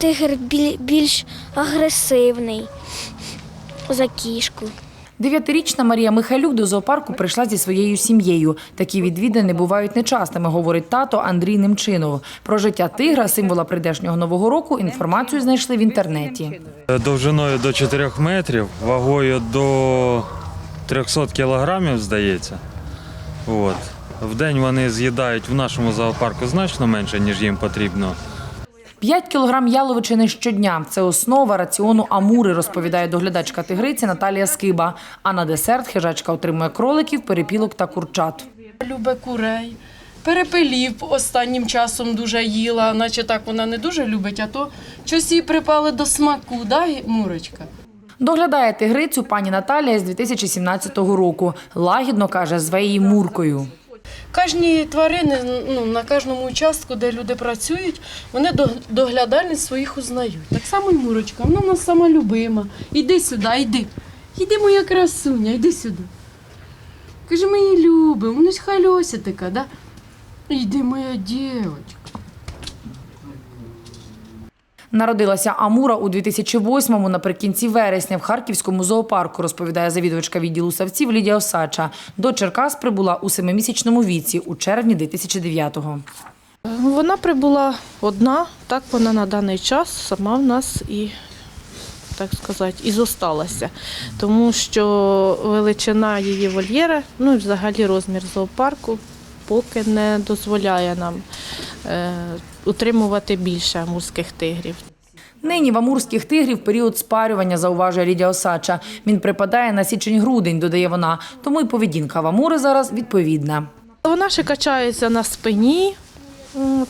тигр більш агресивний за кішку. Дев'ятирічна Марія Михайлюк до зоопарку прийшла зі своєю сім'єю. Такі відвідини бувають нечастими, говорить тато Андрій Немчинов. Про життя тигра, символа прийдешнього нового року, інформацію знайшли в інтернеті. Довжиною до 4 метрів, вагою до 300 кілограмів, здається. От. В день вони з'їдають в нашому зоопарку значно менше, ніж їм потрібно. 5 кілограм яловичини щодня – це основа раціону амури, розповідає доглядачка тигриці Наталія Скиба. А на десерт хижачка отримує кроликів, перепілок та курчат. Любе курей. Перепелів останнім часом дуже їла, наче так вона не дуже любить, а то щось їй припали до смаку, да, Мурочка? Доглядає тигрицю пані Наталія з 2017 року. Лагідно каже, зве її Муркою. Кожні тварини ну, на кожному участку, де люди працюють, вони доглядальні своїх узнають. Так само і Мурочка, вона в нас сама любима. Іди сюди, йди. Іди, моя красуня, йди сюди. Каже, ми її любимо, вона ж хальося така, да? Йди, моя дівчинка. Народилася Амура у 2008-му наприкінці вересня в Харківському зоопарку, розповідає завідувачка відділу савців Лідія Осача. До Черкас прибула у семимісячному віці у червні 2009-го. Вона прибула одна, так вона на даний час сама в нас і, так сказати, і зосталася. Тому що величина її вольєра, ну і взагалі розмір зоопарку поки не дозволяє нам е, утримувати більше амурських тигрів. Нині в амурських тигрів період спарювання, зауважує Лідія Осача. Він припадає на січень-грудень, додає вона. Тому й поведінка в Амури зараз відповідна. Вона ще качається на спині,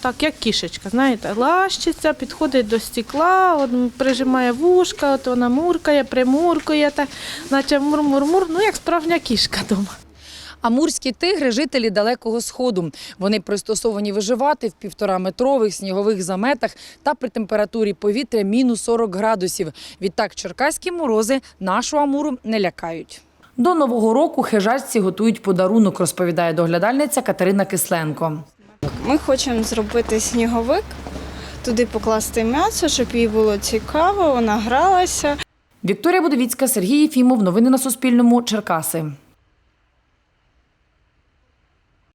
так як кішечка, знаєте, лащиться, підходить до стекла, от, прижимає вушка, от вона муркає, примуркує, так, наче мур-мур-мур, ну як справжня кішка вдома. Амурські тигри жителі далекого сходу. Вони пристосовані виживати в півтораметрових снігових заметах та при температурі повітря мінус 40 градусів. Відтак черкаські морози нашу амуру не лякають. До нового року хижачці готують подарунок, розповідає доглядальниця Катерина Кисленко. Ми хочемо зробити сніговик, туди покласти м'ясо, щоб їй було цікаво, вона гралася. Вікторія Будовіцька, Сергій Єфімов. Новини на Суспільному. Черкаси.